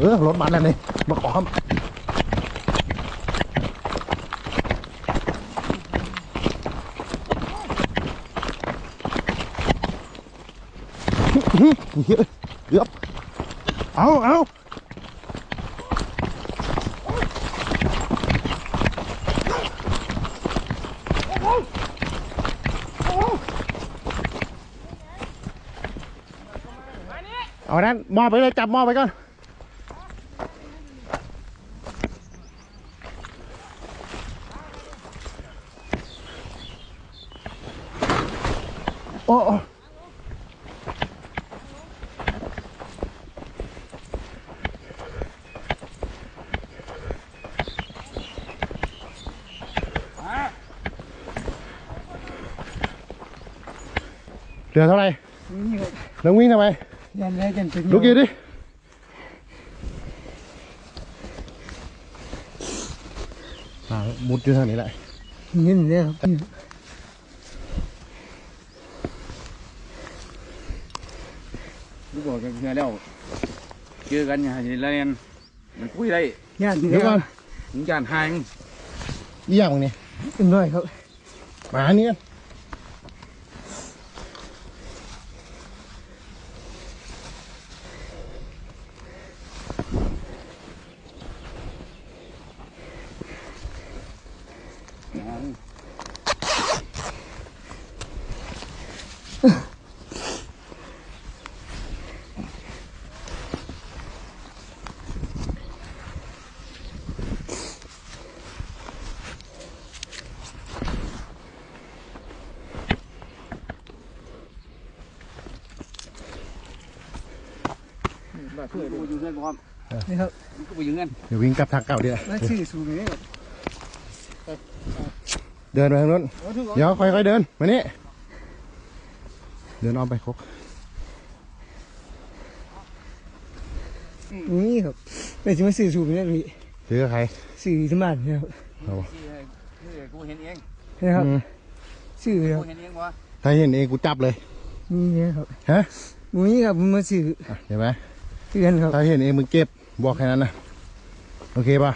เออรถมันแล้วนี่มาขอครับเดี๋ยวเอาเอาเอานั้นมอไปเลย จับมอไปก่อน Ồ. Lửa sau này Nó nguyên ra mày Lúc kia đi À, bút chưa thằng này lại Nhìn thế không? lúc rồi cái nhà đâu chưa gần nhà thì lên. Mình cúi đây. Nhà thì các con cũng chàng hai anh. Đi dòng này. Từng người không má nữa Ugh. รับมานี่กันเพื่อกูอยู่เงินพร้อมนี่ครับมึงก็ไปอยู่เงินเดี๋ยววิ่งกลับทางเก่าเดี๋ยวมาชื่อสูงนี่ครับเดินไปทางนู้นเอาทุกคนเดี๋ยวค่อยๆเดิน มานี่เดินอ้อมไปครกนี่ครับไปที่มาสื่อสูงนี่พี่ซื้อกับใครสื่อที่บ้านเนี่ยครับเอาวะกูเห็นเองนะครับอืมสื่อคกูรับเห็นเองวะถ้าเห็นเองกูจับเลยนี่เนี่ยครับฮะหมูนี่ครับผมมาสื่ออะเห็นไหม เตือนครับ ถ้าเห็นเองมึงเก็บบอกแค่นั้นนะ โอเคป่ะ